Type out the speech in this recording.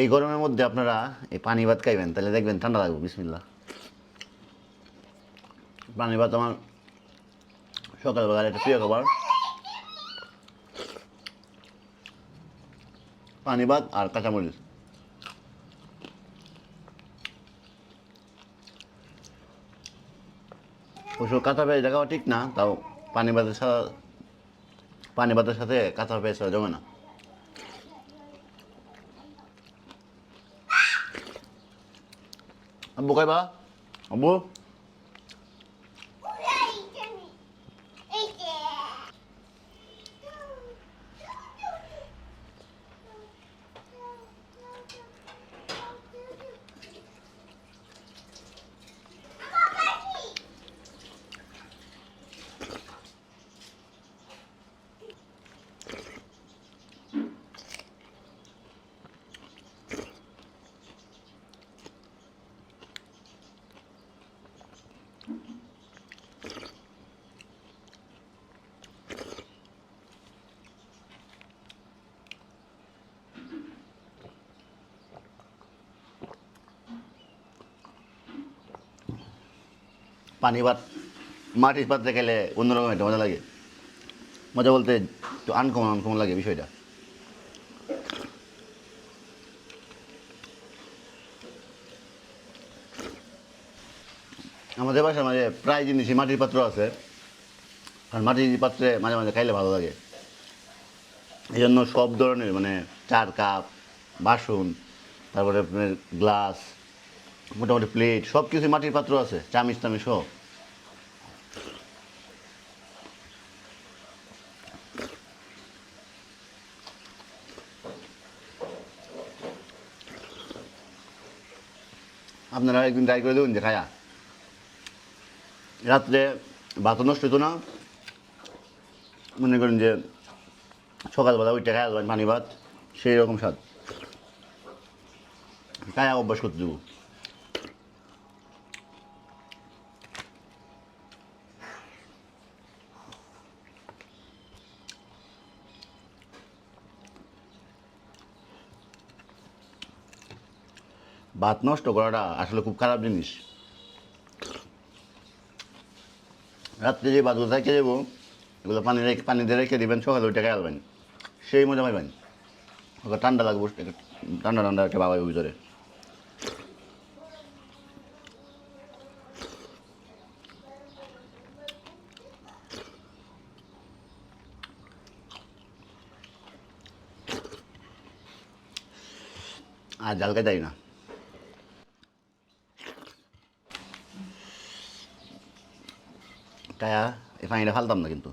এই গরমের মধ্যে আপনারা এই পানি ভাত খাইবেন, তাহলে দেখবেন ঠান্ডা লাগবে বিসমিল্লা পানি ভাত আমার সকালবেলার একটা প্রিয় খাবার। পানি ভাত আর কাঁচামরিচ। অবশ্য কাঁচা পেঁয়াজ দেখাও ঠিক না, তাও পানি ভাতের সাথে পানি ভাতের সাথে কাঁচা পেঁয়াজ জমে না। 안보 가봐. 안보? পানি ভাত মাটির পাত্রে খেলে অন্যরকম একটা মজা লাগে। মজা বলতে একটু আনকমন আনকমন লাগে বিষয়টা। আমাদের বাসায় মাঝে প্রায় জিনিসই মাটির পাত্র আছে। আর মাটির পাত্রে মাঝে মাঝে খাইলে ভালো লাগে। এই জন্য সব ধরনের মানে চার কাপ, বাসন, তারপরে আপনার গ্লাস মোটামুটি প্লেট সব কিছু মাটির পাত্র আছে, চামিচ টামিচ সব। আপনারা একদিন ট্রাই করে দেবেন যে খায়া রাত্রে ভাত নষ্ট হতো না। মনে করেন যে সকালবেলা ওইটা খায়া পানি ভাত, সেই রকম স্বাদ। খায়া অভ্যাস করতে দেবো। ভাত নষ্ট করাটা আসলে খুব খারাপ জিনিস। রাত্রে যে ভাত রেখে যাব, এগুলো পানি রেখে, পানি দিয়ে রেখে দেবেন, সকালে ওইটা খেয়ালবেন সেই মজা পাইবেন। ওকে ঠান্ডা লাগবে ঠান্ডা ঠান্ডা একটা বাবা ভিতরে। আর জালকা যাই না। কায়া এ ফাইনটা ফালতাম না কিন্তু।